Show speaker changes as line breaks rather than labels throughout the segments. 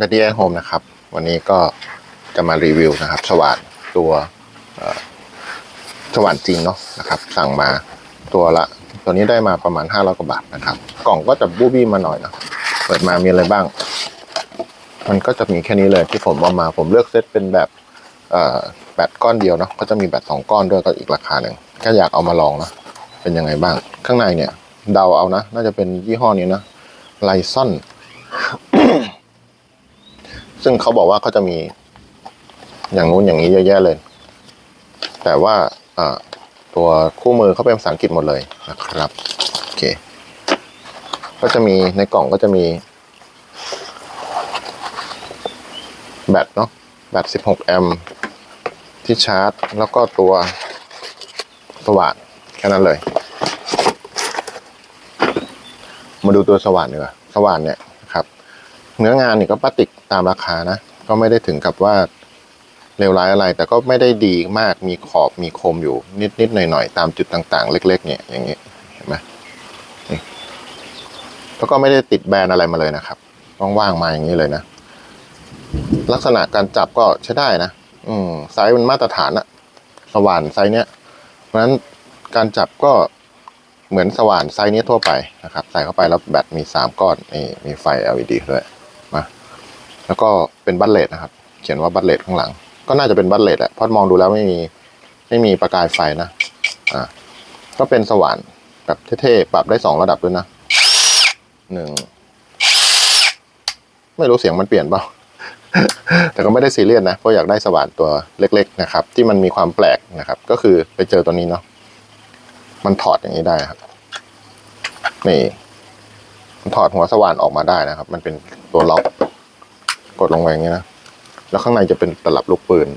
ดัดดี้แอนโฮมนะครับ วันนี้ก็จะมารีวิวนะครับ สว่านตัวสว่านจริงเนาะนะครับ สั่งมาตัวละ ตัวนี้ได้มาประมาณ500กว่าบาทนะครับ กล่องก็จะบูบี้มาหน่อยเนาะเปิดมามีอะไรบ้าง มันก็จะมีแค่นี้เลยที่ผมเอามาผมเลือกเซตเป็นแบบแบตก้อนเดียวเนาะก็จะมีแบตสองก้อนด้วยก็อีกราคาหนึ่งก็อยากเอามาลองนะเป็นยังไงบ้าง ข้างในเนี่ย เดาเอานะ น่าจะเป็นยี่ห้อนี้นะไลซอน ซึ่งเขาบอกว่าเขาจะมีอย่างนู้นอย่างนี้เยอะแยะเลย แต่ว่าตัวคู่มือเขาเป็นภาษาอังกฤษหมดเลยนะครับโอเค ก็จะมีในกล่องก็จะมี แบตเนาะแบต 16 แอมป์ที่ชาร์จ แล้วก็ตัวสว่านแค่นั้นเลย มาดูตัวสว่านดีกว่าสว่านเนี่ย เนื้องานนี่ก็พลาสติกตามราคานะ ก็ไม่ได้ถึงกับว่าเลวร้ายอะไร แต่ก็ไม่ได้ดีมากมีขอบมีคมอยู่ นิดนิดหน่อยหน่อยๆตามจุดต่างๆ เล็ก ๆ เนี่ยอย่างนี้เห็นไหมแล้วก็ไม่ได้ติดแบรนด์อะไรมาเลยนะครับว่างๆมาอย่างนี้เลยนะ ลักษณะการจับก็ใช้ได้นะ อืมไซส์มันมาตรฐานอะสว่านไซส์เนี้ย เพราะฉะนั้นการจับก็เหมือนสว่านไซส์นี้ทั่วไปนะครับ ใส่เข้าไปแล้วแบตมีสามก้อนนี่มีไฟ LED ด้วย แล้วก็เป็นบัตเลตนะครับ เขียนว่าบัตเลตข้างหลัง ก็น่าจะเป็นบัตเลตแหละเพราะมองดูแล้วไม่มีไม่มีประกายไฟนะอ่าก็เป็นสว่านแบบเท่ๆปรับได้สองระดับด้วยนะหนึ่งไม่รู้เสียงมันเปลี่ยนเปล่า แต่ก็ไม่ได้ซีเรียสนะ เพราะอยากได้สว่านตัวเล็ก ๆ นะครับ ที่มันมีความแปลกนะครับ ก็คือไปเจอตัวนี้เนาะมันถอดอย่างนี้ได้ครับนี่มันถอดหัวสว่านออกมาได้นะครับ มันเป็นตัวล็อก กดลงไปอย่างนี้นะ แล้วข้างในจะเป็นตลับลูกปืน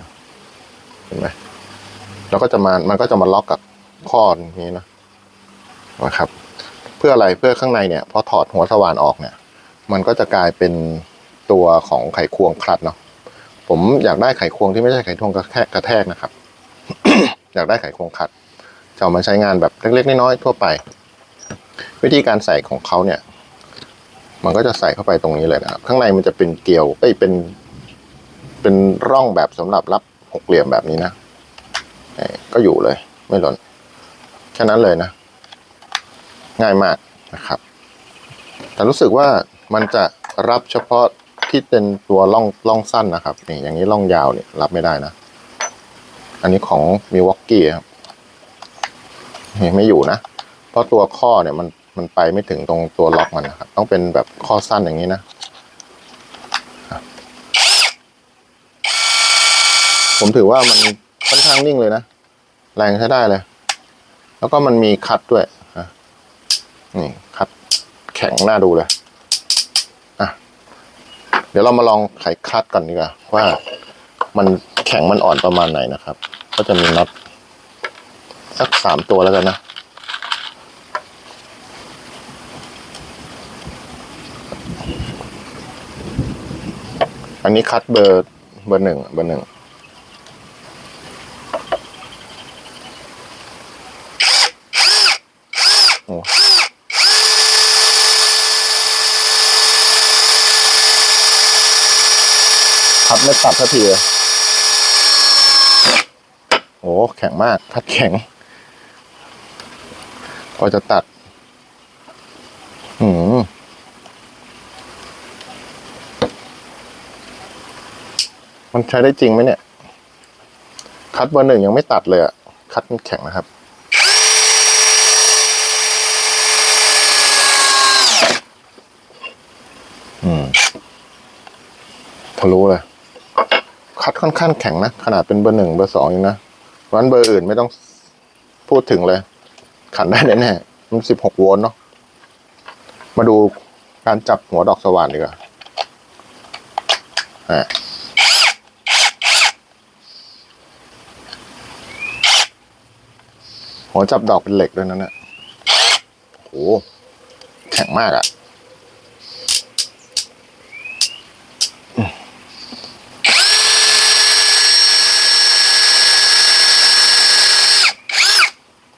เห็นไหมแล้วก็จะมา มันก็จะมาล็อกกับข้อนี้นะ นะครับ เพื่ออะไร เพื่อข้างในเนี่ย พอถอดหัวสว่านออกเนี่ย มันก็จะกลายเป็นตัวของไขควงคลัตช์เนาะ ผมอยากได้ไขควงที่ไม่ใช่ไขควงกระแทกกระแทกนะครับ อยากได้ไขควงคลัตช์จะเอามาใช้งานแบบเล็กๆน้อยๆทั่วไป วิธีการใส่ของเขาเนี่ย มันก็จะใส่เข้าไปตรงนี้เลยนะครับ ข้างในมันจะเป็นเกลียวเอ้ยเป็น เป็นร่องแบบสำหรับรับหกเหลี่ยมแบบนี้นะก็อยู่เลย ไม่หล่นแค่นั้นเลยนะ ง่ายมากนะครับ แต่รู้สึกว่ามันจะรับเฉพาะที่เป็นตัวล่องล่องสั้นนะครับนี่อย่างนี้ล่องยาวเนี่ยรับไม่ได้นะ อันนี้ของมิวอกกี้ครับนี่ไม่อยู่นะ เพราะตัวข้อเนี่ยมัน มันไปไม่ถึงตรงตัวล็อกมันนะครับต้องเป็นแบบข้อสั้นอย่างนี้นะผมถือว่ามันค่อนข้างนิ่งเลยนะ แรงใช้ได้เลย แล้วก็มันมีคัดด้วยนี่คัดแข็งน่าดูเลยอะเดี๋ยวเรามาลองไขคัดก่อนดีกว่าว่ามันแข็งมันอ่อนประมาณไหนนะครับ ก็จะมีน็อตสักสามตัวแล้วกันนะ อันนี้คัดเบอร์เบอร์หนึ่งเบอร์หนึ่งโอ้คัดไม่ตัดสักทีเลยโอ้แข็งมาก คัดแข็งพอจะตัด อืม มันใช้ได้จริงไหมเนี่ย คัดเบอร์หนึ่งยังไม่ตัดเลยอะคัดมันแข็งนะครับ อืมทะลุเลย คัดค่อนข้างแข็งนะ ขนาดเป็นเบอร์หนึ่งเบอร์สองเองนะเพราะฉะนั้นเบอร์อื่นไม่ต้องพูดถึงเลย ขันได้แน่ๆมันสิบหกโวลต์เนาะ มาดูการจับหัวดอกสว่านดีกว่าอ่า หัวจับดอกเป็นเหล็กด้วยนั่นนะโอ้โห แข็งมากอะ่ะ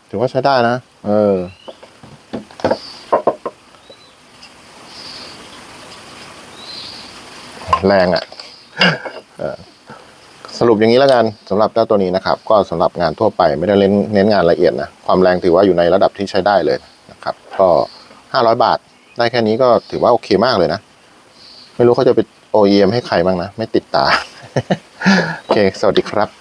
ถือว่าใช้ได้นะ เออแรงอะ่ะเออ สรุปอย่างนี้แล้วกันสำหรับเจ้าตัวนี้นะครับ ก็สำหรับงานทั่วไปไม่ได้เน้นเน้นงานละเอียดนะ ความแรงถือว่าอยู่ในระดับที่ใช้ได้เลยนะครับ ก็ห้าร้อยบาท ได้แค่นี้ก็ถือว่าโอเคมากเลยนะ ไม่รู้เขาจะไป OEM ให้ใครบ้างนะ ไม่ติดตา โอเค สวัสดีครับ